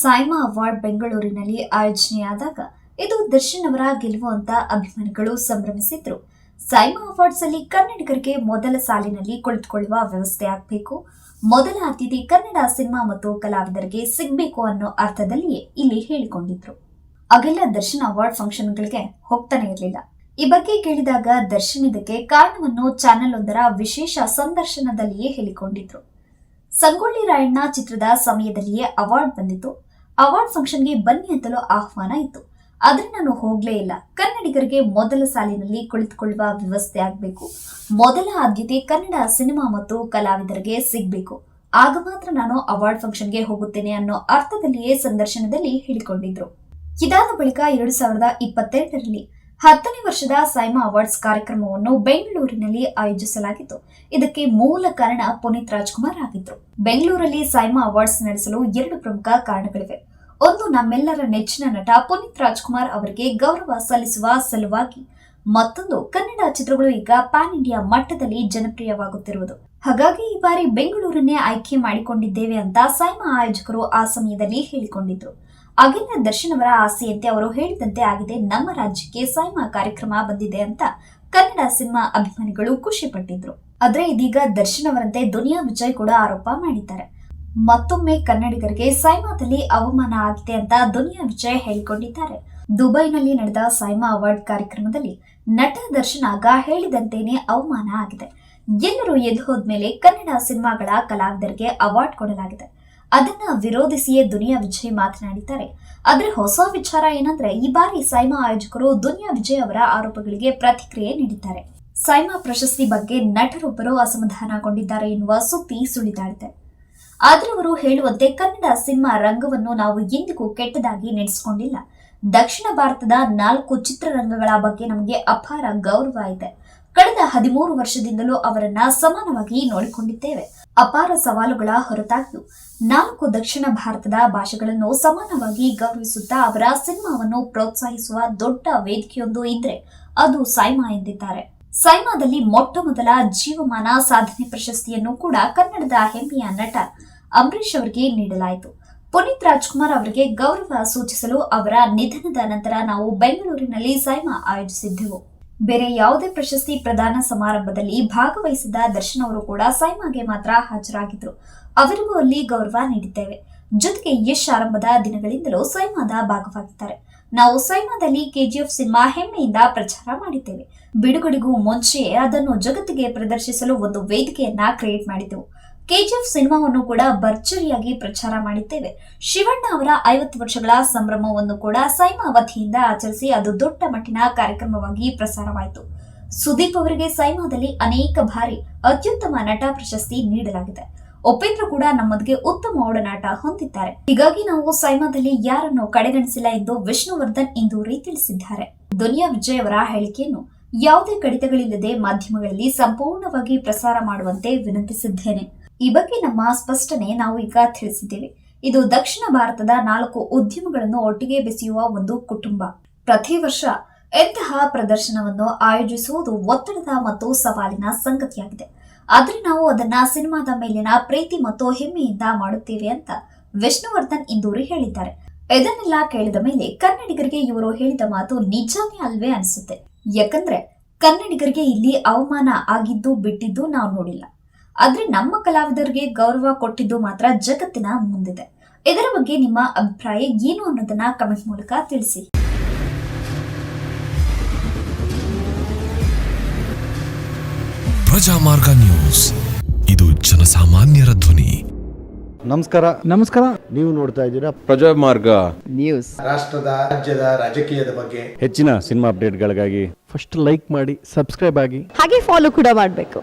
ಸಾಯ್ಮಾ award ಬೆಂಗಳೂರಿನಲ್ಲಿ ಆಯೋಜನೆಯಾದಾಗ ಇದು ದರ್ಶನ್ ಅವರ ಗೆಲುವು ಅಂತ ಅಭಿಮಾನಿಗಳು ಸಂಭ್ರಮಿಸಿದ್ರು. ಸೈಮಾ ಅವಾರ್ಡ್ಸ್ ಅಲ್ಲಿ ಕನ್ನಡಿಗರಿಗೆ ಮೊದಲ ಸಾಲಿನಲ್ಲಿ ಕುಳಿತುಕೊಳ್ಳುವ ವ್ಯವಸ್ಥೆ ಆಗಬೇಕು. ಮೊದಲ ಅತಿಥಿ ಕನ್ನಡ ಸಿನಿಮಾ ಮತ್ತು ಕಲಾವಿದರಿಗೆ ಸಿಗ್ಬೇಕು ಅನ್ನೋ ಅರ್ಥದಲ್ಲಿಯೇ ಇಲ್ಲಿ ಹೇಳಿಕೊಂಡಿದ್ರು. ಅಗೆಲ್ಲ ದರ್ಶನ್ ಅವಾರ್ಡ್ ಫಂಕ್ಷನ್ಗಳಿಗೆ ಹೋಗ್ತಾನೆ ಇರಲಿಲ್ಲ. ಈ ಬಗ್ಗೆ ಕೇಳಿದಾಗ ದರ್ಶನ್ ಇದಕ್ಕೆ ಕಾರಣವನ್ನು ಚಾನೆಲ್ ಒಂದರ ವಿಶೇಷ ಸಂದರ್ಶನದಲ್ಲಿಯೇ ಹೇಳಿಕೊಂಡಿದ್ರು. ಸಂಗೊಳ್ಳಿ ರಾಯಣ್ಣ ಚಿತ್ರದ ಸಮಯದಲ್ಲಿಯೇ ಅವಾರ್ಡ್ ಬಂದಿತ್ತು. ಅವಾರ್ಡ್ ಫಂಕ್ಷನ್ಗೆ ಬನ್ನಿ ಅಂತಲೂ ಆಹ್ವಾನ ಇತ್ತು. ಆದ್ರೆ ನಾನು ಹೋಗ್ಲೇ ಇಲ್ಲ. ಕನ್ನಡಿಗರಿಗೆ ಮೊದಲ ಸಾಲಿನಲ್ಲಿ ಕುಳಿತುಕೊಳ್ಳುವ ವ್ಯವಸ್ಥೆ ಆಗಬೇಕು. ಮೊದಲ ಆದ್ಯತೆ ಕನ್ನಡ ಸಿನಿಮಾ ಮತ್ತು ಕಲಾವಿದರಿಗೆ ಸಿಗಬೇಕು. ಆಗ ಮಾತ್ರ ನಾನು ಅವಾರ್ಡ್ ಫಂಕ್ಷನ್ಗೆ ಹೋಗುತ್ತೇನೆ ಅನ್ನೋ ಅರ್ಥದಲ್ಲಿಯೇ ಸಂದರ್ಶನದಲ್ಲಿ ಹೇಳಿಕೊಂಡಿದ್ರು. ಇದಾದ ಬಳಿಕ ಎರಡು ಸಾವಿರದ ಇಪ್ಪತ್ತೆರಡರಲ್ಲಿ ಹತ್ತನೇ ವರ್ಷದ ಸೈಮಾ ಅವಾರ್ಡ್ಸ್ ಕಾರ್ಯಕ್ರಮವನ್ನು ಬೆಂಗಳೂರಿನಲ್ಲಿ ಆಯೋಜಿಸಲಾಗಿತ್ತು. ಇದಕ್ಕೆ ಮೂಲ ಕಾರಣ ಪುನೀತ್ ರಾಜ್ಕುಮಾರ್ ಆಗಿದ್ರು. ಬೆಂಗಳೂರಲ್ಲಿ ಸೈಮಾ ಅವಾರ್ಡ್ಸ್ ನಡೆಸಲು ಎರಡು ಪ್ರಮುಖ ಕಾರಣಗಳಿವೆ. ಒಂದು ನಮ್ಮೆಲ್ಲರ ನೆಚ್ಚಿನ ನಟ ಪುನೀತ್ ರಾಜ್ಕುಮಾರ್ ಅವರಿಗೆ ಗೌರವ ಸಲ್ಲಿಸುವ ಸಲುವಾಗಿ ಮತ್ತೊಂದು ಕನ್ನಡ ಚಿತ್ರಗಳು ಈಗ ಪ್ಯಾನ್ ಇಂಡಿಯಾ ಮಟ್ಟದಲ್ಲಿ ಜನಪ್ರಿಯವಾಗುತ್ತಿರುವುದು. ಹಾಗಾಗಿ ಈ ಬಾರಿ ಬೆಂಗಳೂರನ್ನೇ ಆಯ್ಕೆ ಮಾಡಿಕೊಂಡಿದ್ದೇವೆ ಅಂತ ಸೈಮಾ ಆಯೋಜಕರು ಆ ಸಮಯದಲ್ಲಿ ಹೇಳಿಕೊಂಡಿದ್ರು. ಆಗಿನ ದರ್ಶನ್ ಅವರ ಆಸೆಯಂತೆ ಅವರು ಹೇಳಿದಂತೆ ಆಗಿದೆ, ನಮ್ಮ ರಾಜ್ಯಕ್ಕೆ ಸೈಮಾ ಕಾರ್ಯಕ್ರಮ ಬಂದಿದೆ ಅಂತ ಕನ್ನಡ ಸಿನಿಮಾ ಅಭಿಮಾನಿಗಳು ಖುಷಿ ಪಟ್ಟಿದ್ರು. ಆದ್ರೆ ಇದೀಗ ದರ್ಶನ್ ಅವರಂತೆ ದುನಿಯಾ ವಿಜಯ್ ಕೂಡ ಆರೋಪ ಮಾಡಿದ್ದಾರೆ. ಮತ್ತೊಮ್ಮೆ ಕನ್ನಡಿಗರಿಗೆ ಸೈಮಾದಲ್ಲಿ ಅವಮಾನ ಆಗಿದೆ ಅಂತ ದುನಿಯಾ ವಿಜಯ್ ಹೇಳಿಕೊಂಡಿದ್ದಾರೆ. ದುಬೈನಲ್ಲಿ ನಡೆದ ಸೈಮಾ ಅವಾರ್ಡ್ ಕಾರ್ಯಕ್ರಮದಲ್ಲಿ ನಟ ದರ್ಶನ್ ಆಗ ಹೇಳಿದಂತೆಯೇ ಅವಮಾನ ಆಗಿದೆ. ಎಲ್ಲರೂ ಎದ್ದು ಹೋದ್ಮೇಲೆ ಕನ್ನಡ ಸಿನಿಮಾಗಳ ಕಲಾವಿದರಿಗೆ ಅವಾರ್ಡ್ ಕೊಡಲಾಗಿದೆ. ಅದನ್ನ ವಿರೋಧಿಸಿಯೇ ದುನಿಯಾ ವಿಜಯ್ ಮಾತನಾಡಿದ್ದಾರೆ. ಆದ್ರೆ ಹೊಸ ವಿಚಾರ ಏನಂದ್ರೆ ಈ ಬಾರಿ ಸೈಮಾ ಆಯೋಜಕರು ದುನಿಯಾ ವಿಜಯ್ ಅವರ ಆರೋಪಗಳಿಗೆ ಪ್ರತಿಕ್ರಿಯೆ ನೀಡಿದ್ದಾರೆ. ಸೈಮಾ ಪ್ರಶಸ್ತಿ ಬಗ್ಗೆ ನಟರೊಬ್ಬರು ಅಸಮಾಧಾನಗೊಂಡಿದ್ದಾರೆ ಎನ್ನುವ ಸುದ್ದಿ ಸುಳಿದಾಡಿದೆ. ಆದ್ರೆ ಅವರು ಹೇಳುವಂತೆ ಕನ್ನಡ ಸಿನಿಮಾ ರಂಗವನ್ನು ನಾವು ಎಂದಿಗೂ ಕೆಟ್ಟದಾಗಿ ನಡೆಸಿಕೊಂಡಿಲ್ಲ. ದಕ್ಷಿಣ ಭಾರತದ ನಾಲ್ಕು ಚಿತ್ರರಂಗಗಳ ಬಗ್ಗೆ ನಮಗೆ ಅಪಾರ ಗೌರವ ಇದೆ. ಕಳೆದ ಹದಿಮೂರು ವರ್ಷದಿಂದಲೂ ಅವರನ್ನ ಸಮಾನವಾಗಿ ನೋಡಿಕೊಂಡಿದ್ದೇವೆ. ಅಪಾರ ಸವಾಲುಗಳ ಹೊರತಾಗಿಯೂ ನಾಲ್ಕು ದಕ್ಷಿಣ ಭಾರತದ ಭಾಷೆಗಳನ್ನು ಸಮಾನವಾಗಿ ಗೌರವಿಸುತ್ತಾ ಅವರ ಸಿನಿಮಾವನ್ನು ಪ್ರೋತ್ಸಾಹಿಸುವ ದೊಡ್ಡ ವೇದಿಕೆಯೊಂದು ಇದ್ರೆ ಅದು ಸೈಮಾ ಎಂದಿದ್ದಾರೆ. ಸೈಮಾದಲ್ಲಿ ಮೊಟ್ಟ ಮೊದಲ ಜೀವಮಾನ ಸಾಧನೆ ಪ್ರಶಸ್ತಿಯನ್ನು ಕೂಡ ಕನ್ನಡದ ಹೆಮ್ಮೆಯ ನಟ ಅಂಬರೀಷ್ ಅವರಿಗೆ ನೀಡಲಾಯಿತು. ಪುನೀತ್ ರಾಜ್ಕುಮಾರ್ ಅವರಿಗೆ ಗೌರವ ಸೂಚಿಸಲು ಅವರ ನಿಧನದ ನಂತರ ನಾವು ಬೆಂಗಳೂರಿನಲ್ಲಿ ಸೈಮಾ ಆಯೋಜಿಸಿದ್ದೆವು. ಬೇರೆ ಯಾವುದೇ ಪ್ರಶಸ್ತಿ ಪ್ರದಾನ ಸಮಾರಂಭದಲ್ಲಿ ಭಾಗವಹಿಸಿದ ದರ್ಶನ್ ಅವರು ಕೂಡ ಸೈಮಾಗೆ ಮಾತ್ರ ಹಾಜರಾಗಿದ್ರು. ಅವರಿಗೂ ಅಲ್ಲಿ ಗೌರವ ನೀಡಿದ್ದೇವೆ. ಜೊತೆಗೆ ಯಶ್ ಆರಂಭದ ದಿನಗಳಿಂದಲೂ ಸೈಮಾದ ಭಾಗವಾಗಿದ್ದಾರೆ. ನಾವು ಸೈಮಾದಲ್ಲಿ ಕೆಜಿಎಫ್ ಸಿನಿಮಾ ಹೆಮ್ಮೆಯಿಂದ ಪ್ರಚಾರ ಮಾಡಿದ್ದೇವೆ. ಬಿಡುಗಡೆಗೂ ಮುಂಚೆಯೇ ಅದನ್ನು ಜಗತ್ತಿಗೆ ಪ್ರದರ್ಶಿಸಲು ಒಂದು ವೇದಿಕೆಯನ್ನ ಕ್ರಿಯೇಟ್ ಮಾಡಿದ್ದೆವು. ಕೆಜಿಎಫ್ ಸಿನಿಮಾವನ್ನು ಕೂಡ ಭರ್ಜರಿಯಾಗಿ ಪ್ರಚಾರ ಮಾಡಿದ್ದೇವೆ. ಶಿವಣ್ಣ ಅವರ ಐವತ್ತು ವರ್ಷಗಳ ಸಂಭ್ರಮವನ್ನು ಕೂಡ ಸೈಮಾ ವತಿಯಿಂದ ಆಚರಿಸಿ ಅದು ದೊಡ್ಡ ಮಟ್ಟಿನ ಕಾರ್ಯಕ್ರಮವಾಗಿ ಪ್ರಸಾರವಾಯಿತು. ಸುದೀಪ್ ಅವರಿಗೆ ಸೈಮಾದಲ್ಲಿ ಅನೇಕ ಬಾರಿ ಅತ್ಯುತ್ತಮ ನಟ ಪ್ರಶಸ್ತಿ ನೀಡಲಾಗಿದೆ. ಉಪೇಂದ್ರ ಕೂಡ ನಮ್ಮದಿಗೆ ಉತ್ತಮ ಒಡನಾಟ ಹೊಂದಿದ್ದಾರೆ. ಹೀಗಾಗಿ ನಾವು ಸೈಮಾದಲ್ಲಿ ಯಾರನ್ನು ಕಡೆಗಣಿಸಿಲ್ಲ ಎಂದು ವಿಷ್ಣುವರ್ಧನ್ ಇಂದೂರಿ ತಿಳಿಸಿದ್ದಾರೆ. ದುನಿಯಾ ವಿಜಯ್ ಅವರ ಹೇಳಿಕೆಯನ್ನು ಯಾವುದೇ ಕಡಿತಗಳಿಲ್ಲದೆ ಮಾಧ್ಯಮಗಳಲ್ಲಿ ಸಂಪೂರ್ಣವಾಗಿ ಪ್ರಸಾರ ಮಾಡುವಂತೆ ವಿನಂತಿಸಿದ್ದೇನೆ. ಈ ಬಗ್ಗೆ ನಮ್ಮ ಸ್ಪಷ್ಟನೆ ನಾವು ಈಗ ತಿಳಿಸಿದ್ದೇವೆ. ಇದು ದಕ್ಷಿಣ ಭಾರತದ ನಾಲ್ಕು ಉದ್ಯಮಗಳನ್ನು ಒಟ್ಟಿಗೆ ಬೆಸೆಯುವ ಒಂದು ಕುಟುಂಬ. ಪ್ರತಿ ವರ್ಷ ಎಂತಹ ಪ್ರದರ್ಶನವನ್ನು ಆಯೋಜಿಸುವುದು ಒತ್ತಡದ ಮತ್ತು ಸವಾಲಿನ ಸಂಗತಿಯಾಗಿದೆ. ಆದ್ರೆ ನಾವು ಅದನ್ನ ಸಿನಿಮಾದ ಮೇಲಿನ ಪ್ರೀತಿ ಮತ್ತು ಹೆಮ್ಮೆಯಿಂದ ಮಾಡುತ್ತೇವೆ ಅಂತ ವಿಷ್ಣುವರ್ಧನ್ ಇಂದೂರಿ ಹೇಳಿದ್ದಾರೆ. ಇದನ್ನೆಲ್ಲ ಕೇಳಿದ ಮೇಲೆ ಕನ್ನಡಿಗರಿಗೆ ಇವರು ಹೇಳಿದ ಮಾತು ನಿಜಾನೇ ಅಲ್ವೇ ಅನಿಸುತ್ತೆ. ಯಾಕಂದ್ರೆ ಕನ್ನಡಿಗರಿಗೆ ಇಲ್ಲಿ ಅವಮಾನ ಆಗಿದ್ದು ಬಿಟ್ಟಿದ್ದು ನಾವು ನೋಡಿಲ್ಲ. ಆದ್ರೆ ನಮ್ಮ ಕಲಾವಿದರಿಗೆ ಗೌರವ ಕೊಟ್ಟಿದ್ದು ಮಾತ್ರ ಜಗತ್ತಿನ ಮುಂದಿದೆ. ಇದರ ಬಗ್ಗೆ ನಿಮ್ಮ ಅಭಿಪ್ರಾಯ ಏನು ಅನ್ನೋದನ್ನ ಕಮೆಂಟ್ ಮೂಲಕ ತಿಳಿಸಿ. ಪ್ರಜಾಮಾರ್ಗ ನ್ಯೂಸ್. ಇದು ಜನಸಾಮಾನ್ಯರ ಧ್ವನಿ. ನಮಸ್ಕಾರ. ನಮಸ್ಕಾರ. ನೀವು ನೋಡ್ತಾ ಇದ್ದೀರಾ ಪ್ರಜಾಮಾರ್ಗ ನ್ಯೂಸ್. ರಾಷ್ಟ್ರದ ರಾಜ್ಯದ ರಾಜಕೀಯದ ಬಗ್ಗೆ. ಹೆಚ್ಚಿನ ಸಿನಿಮಾ ಅಪ್ಡೇಟ್ಗಳಿಗಾಗಿ. ಫಸ್ಟ್ ಲೈಕ್ ಮಾಡಿ ಸಬ್ಸ್ಕ್ರೈಬ್ ಆಗಿ. ಹಾಗೆ ಫಾಲೋ ಕೂಡ ಮಾಡಬೇಕು.